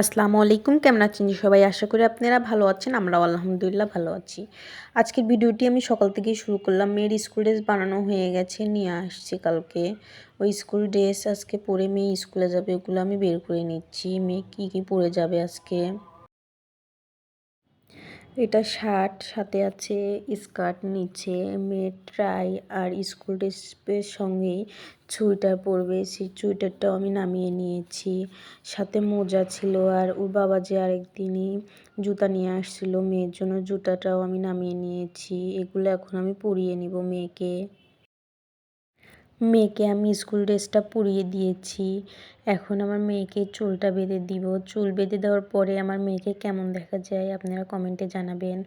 আসসালামু আলাইকুম, কেমন আছেন সবাই? আশা করি আপনারা ভালো আছেন, আমরাও আলহামদুলিল্লাহ ভালো আছি। আজকের ভিডিওটি আমি সকাল থেকেই শুরু করলাম। মেয়ের স্কুল ড্রেস বানানো হয়ে গেছে, নিয়ে আসছি কালকে। ওই স্কুল ড্রেস আজকে পরে মেয়ে স্কুলে যাবে, ওগুলো আমি বের করে নিচ্ছি। মেয়ে কী কী পরে যাবে আজকে? এটা শার্ট, সাথে আছে স্কার্ট নিচে, মেয়ের ট্রাই আর স্কুল ড্রেসের সঙ্গে চুইটার পরবে। সেই চুইটারটাও আমি নামিয়ে নিয়েছি। সাথে মোজা ছিল আর ওর বাবা যে আরেকদিনই জুতা নিয়ে আসছিল মেয়ের জন্য, জুতাটাও আমি নামিয়ে নিয়েছি। এগুলো এখন আমি পরিয়ে নিব মেয়েকে। মেয়েকে আমি স্কুল ড্রেসটা পরিয়ে দিয়েছি। এখন আমার মেয়েকে চুলটা বেঁধে দিব। চুল বেঁধে দেওয়ার পরে আমার মেয়েকে কেমন দেখা যায় আপনারা কমেন্টে জানাবেন।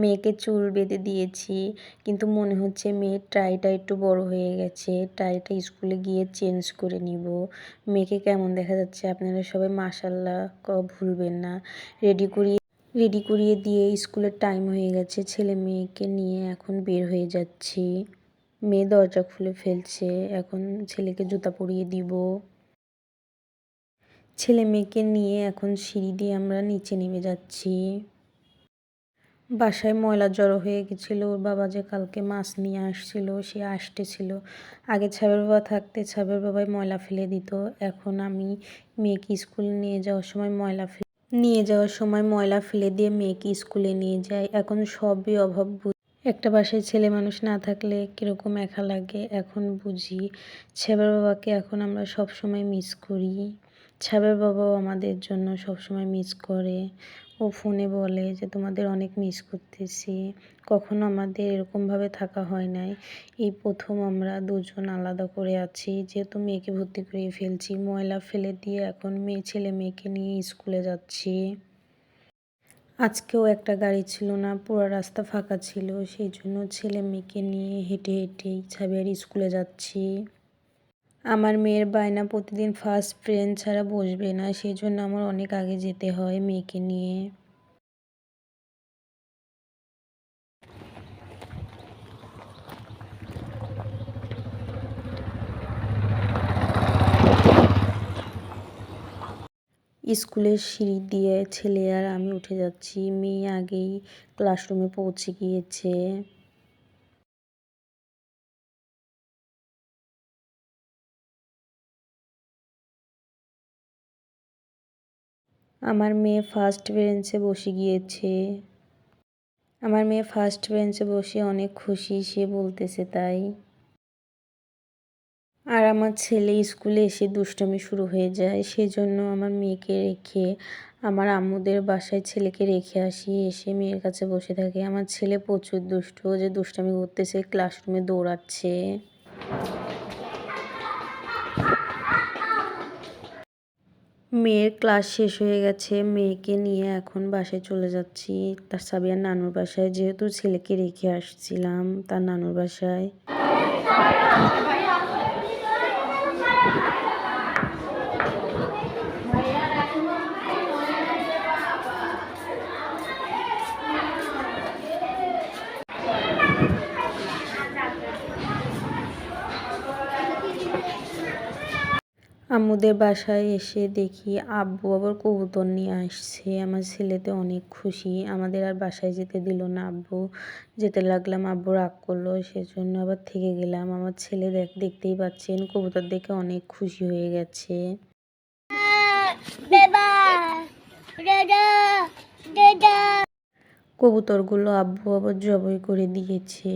মেয়েকে চুল বেঁধে দিয়েছি, কিন্তু মনে হচ্ছে মেয়ের টাইটা একটু বড় হয়ে গেছে। ট্রাইটা স্কুলে গিয়ে চেঞ্জ করে নিব। মেয়েকে কেমন দেখা যাচ্ছে আপনারা সবাই মাসাল্লাহ ভুলবেন না। রেডি করিয়ে রেডি করিয়ে দিয়ে স্কুলের টাইম হয়ে গেছে। ছেলে মেয়েকে নিয়ে এখন বের হয়ে যাচ্ছি। মেয়ে দরজা খুলে ফেলছে, এখন ছেলেকে জুতা পরিয়ে দিব। ছেলে মেয়েকে নিয়ে এখন সিঁড়ি দিয়ে আমরা নিচে নেমে যাচ্ছি। বাসায় ময়লা জড়ো হয়ে গেছিল, ওর বাবা যে কালকে মাছ নিয়ে আসছিল, সে আসতেছিল আগে ছাবের বাবা থাকতে ছাবের বাবাই ময়লা ফেলে দিত, এখন আমি মেয়েকে স্কুলে নিয়ে যাওয়ার সময় ময়লা ফেলে নিয়ে যাওয়ার সময় ময়লা ফেলে দিয়ে মেয়েকে স্কুলে নিয়ে যাই। এখন সবই অভাব একটা বাসায় ছেলে মানুষ না থাকলে কীরকম একা লাগে? এখন বুঝি। ছেবার বাবাকে এখন আমরা সব সময় মিস করি। ছাবের বাবাও আমাদের জন্য সব সময় মিস করে। ও ফোনে বলে যে, তোমাদের অনেক মিস করতেছি। কখনো আমাদের এরকমভাবে থাকা হয় নাই। এই প্রথম আমরা দুজন আলাদা করে আছি। যেহেতু মেয়েকে ভর্তি করিয়ে ফেলছি, ময়লা ফেলে দিয়ে এখন মেয়ে ছেলে মেয়েকে নিয়ে স্কুলে যাচ্ছি। আজকেও একটা গাড়ি ছিল না, পুরো রাস্তা ফাঁকা ছিল। সেই জন্য ছেলে মেয়েকে নিয়ে হেঁটে হেঁটে ছাবিয়ার স্কুলে যাচ্ছি। আমার মেয়ের বায়না প্রতিদিন ফার্স্ট ফ্রেন্ড ছাড়া বসবে না, সেই জন্য আমার অনেক আগে যেতে হয় মেয়েকে নিয়ে। স্কুলের সিঁড়ি দিয়ে ছেলে আর আমি উঠে যাচ্ছি। মেয়ে আগেই ক্লাসরুমে পৌঁছে গিয়েছে। আমার মেয়ে ফার্স্ট বেঞ্চে বসে গিয়েছে। আমার মেয়ে ফার্স্ট বেঞ্চে বসে অনেক খুশি, সে বলতেছে তাই। আর আমার ছেলে স্কুলে এসে দুষ্টমি শুরু হয়ে যায় সেই জন্য আমার মেয়েকে রেখে আমার আম্মুদের বাসায় ছেলেকে রেখে আসি, এসে মেয়ের কাছে বসে থাকে। আমার ছেলে প্রচুর দুষ্ট যে দুষ্টামি করতেছে ক্লাসরুমে দৌড়াচ্ছে। মেয়ের ক্লাস শেষ হয়ে গেছে, মেয়েকে নিয়ে এখন বাসায় চলে যাচ্ছি। তার সাবিয়ার নানুর বাসায়, যেহেতু ছেলেকে রেখে আসছিলাম, তার নানুর বাসায়। আম্মুদের বাসায় এসে দেখি আব্বু আবার কবুতর নিয়ে আসছে। আমার ছেলেতে অনেক খুশি। আমাদের আর বাসায় যেতে দিল না আব্বু। যেতে লাগলাম, আব্বু রাগ করল, সেজন্য আবার থেকে গেলাম। আমার ছেলে দেখ, দেখতেই পাচ্ছেন, কবুতর দেখে অনেক খুশি হয়ে গেছে। কবুতরগুলো আব্বু আবার জবই করে দিয়েছে।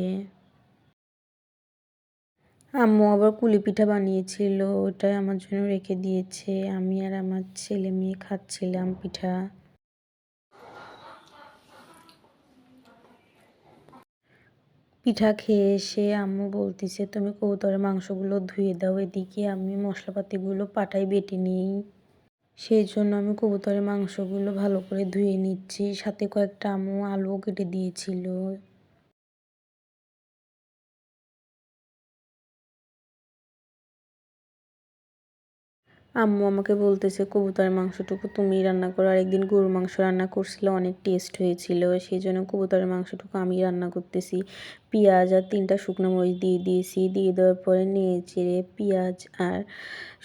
আম্মু আবার কুলি পিঠা বানিয়েছিল, ওটাই আমার জন্য রেখে দিয়েছে। আমি আর আমার ছেলে মেয়ে খাচ্ছিলাম পিঠা। পিঠা খেয়ে এসে আম্মু বলতেছে, তুমি কৌতরের মাংসগুলো ধুয়ে দাও এদিকে, আমি মশলাপাতিগুলো পাটায় বেটে নিই। সেই জন্য আমি কবুতরের মাংসগুলো ভালো করে ধুয়ে নিচ্ছি। সাথে কয়েকটা আম্মু আলুও কেটে দিয়েছিল। আম্মু আমাকে বলতেছে, কবুতরের মাংসটুকু তুমিই রান্না করো। আর একদিন গরুর মাংস রান্না করছিল, অনেক টেস্ট হয়েছিল সেই জন্য কবুতরের মাংসটুকু আমি রান্না করতেছি। পেঁয়াজ আর তিনটা শুকনো মরিচ দিয়ে দিয়েছি, দিয়ে দেওয়ার পরে নিয়ে চেড়ে পেঁয়াজ আর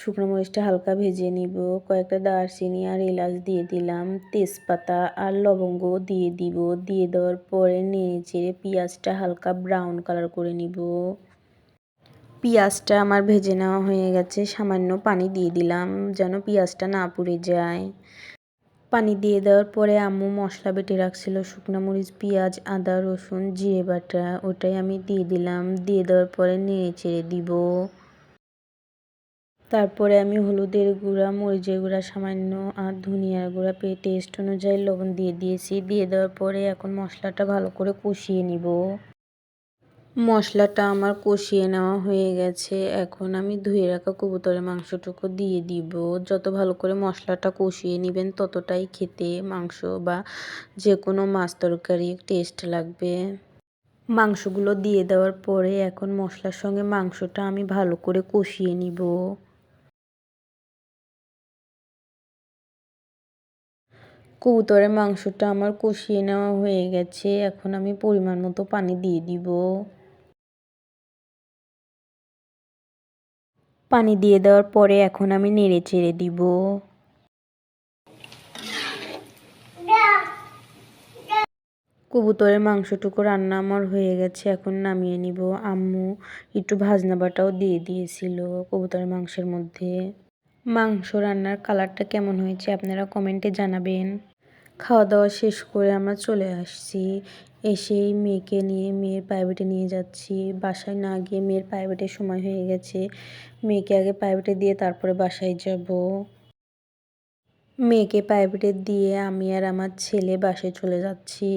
শুকনো মরিচটা হালকা ভেজে নিব। কয়েকটা দারচিনি আর এলাচ দিয়ে দিলাম, তেজপাতা আর লবঙ্গ দিয়ে দিব। দিয়ে দেওয়ার পরে নিয়ে চেড়ে পেঁয়াজটা হালকা ব্রাউন কালার করে নিব। পেঁয়াজটা আমার ভেজে নেওয়া হয়ে গেছে। সামান্য পানি দিয়ে দিলাম যেন পেঁয়াজটা না পুড়ে যায়। পানি দিয়ে দেওয়ার পরে আম্মু মশলা বেটে রাখছিল, শুকনো মরিচ, পেঁয়াজ, আদা, রসুন, জিরে বাটা, ওটাই আমি দিয়ে দিলাম। দিয়ে দেওয়ার পরে নেড়ে চেড়ে দিব। তারপরে আমি হলুদের গুঁড়া, মরিচের গুঁড়া, সামান্য আর ধনিয়ার গুঁড়া পেয়ে টেস্ট অনুযায়ী লবণ দিয়ে দিয়েছি। দিয়ে দেওয়ার পরে এখন মশলাটা ভালো করে কষিয়ে নিব। মশলাটা আমার কষিয়ে নেওয়া হয়ে গেছে। এখন আমি ধুয়ে রাখা কবুতরের মাংসটুকু দিয়ে দিব। যত ভালো করে মশলাটা কষিয়ে নেবেন, ততটাই খেতে মাংস বা যে কোনো মাছ তরকারি টেস্ট লাগবে। মাংসগুলো দিয়ে দেওয়ার পরে এখন মশলার সঙ্গে মাংসটা আমি ভালো করে কষিয়ে নিব। কবুতরের মাংসটা আমার কষিয়ে নেওয়া হয়ে গেছে। এখন আমি পরিমাণ মতো পানি দিয়ে দিব। পানি দিয়ে দেওয়ার পরে এখন আমি নেড়ে চেড়ে দিব। কবুতরের মাংসটুকু রান্না আমার হয়ে গেছে, এখন নামিয়ে নিব। আম্মু একটু ভাজনা বাটাও দিয়ে দিয়েছিল কবুতরের মাংসের মধ্যে। মাংস রান্নার কালারটা কেমন হয়েছে আপনারা কমেন্টে জানাবেন। খাওয়া দাওয়া শেষ করে আমরা চলে আসছি। এসেই মেয়েকে নিয়ে, মেয়ের প্রাইভেটে নিয়ে যাচ্ছি। বাসায় না গিয়ে মেয়ের প্রাইভেটের সময় হয়ে গেছে। মেয়েকে আগে প্রাইভেটে দিয়ে তারপরে বাসায় যাব। মেয়েকে প্রাইভেটে দিয়ে আমি আর আমার ছেলে বাসায় চলে যাচ্ছি।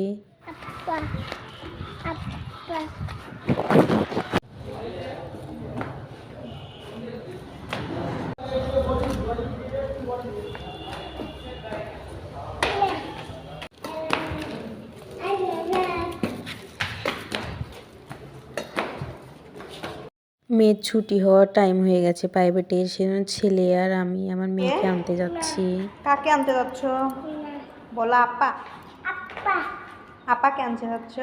মেয়ের ছুটি হওয়ার টাইম হয়ে গেছে প্রাইভেটে সেজন্য ছেলে আর আমি আমার মেয়েকে আনতে যাচ্ছি। কাকে আনতে যাচ্ছ? বলো আপা। আপাকে আনতে যাচ্ছ?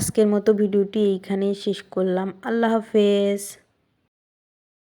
আজকের মতো ভিডিওটি এইখানেই শেষ করলাম। আল্লাহ হাফেজ।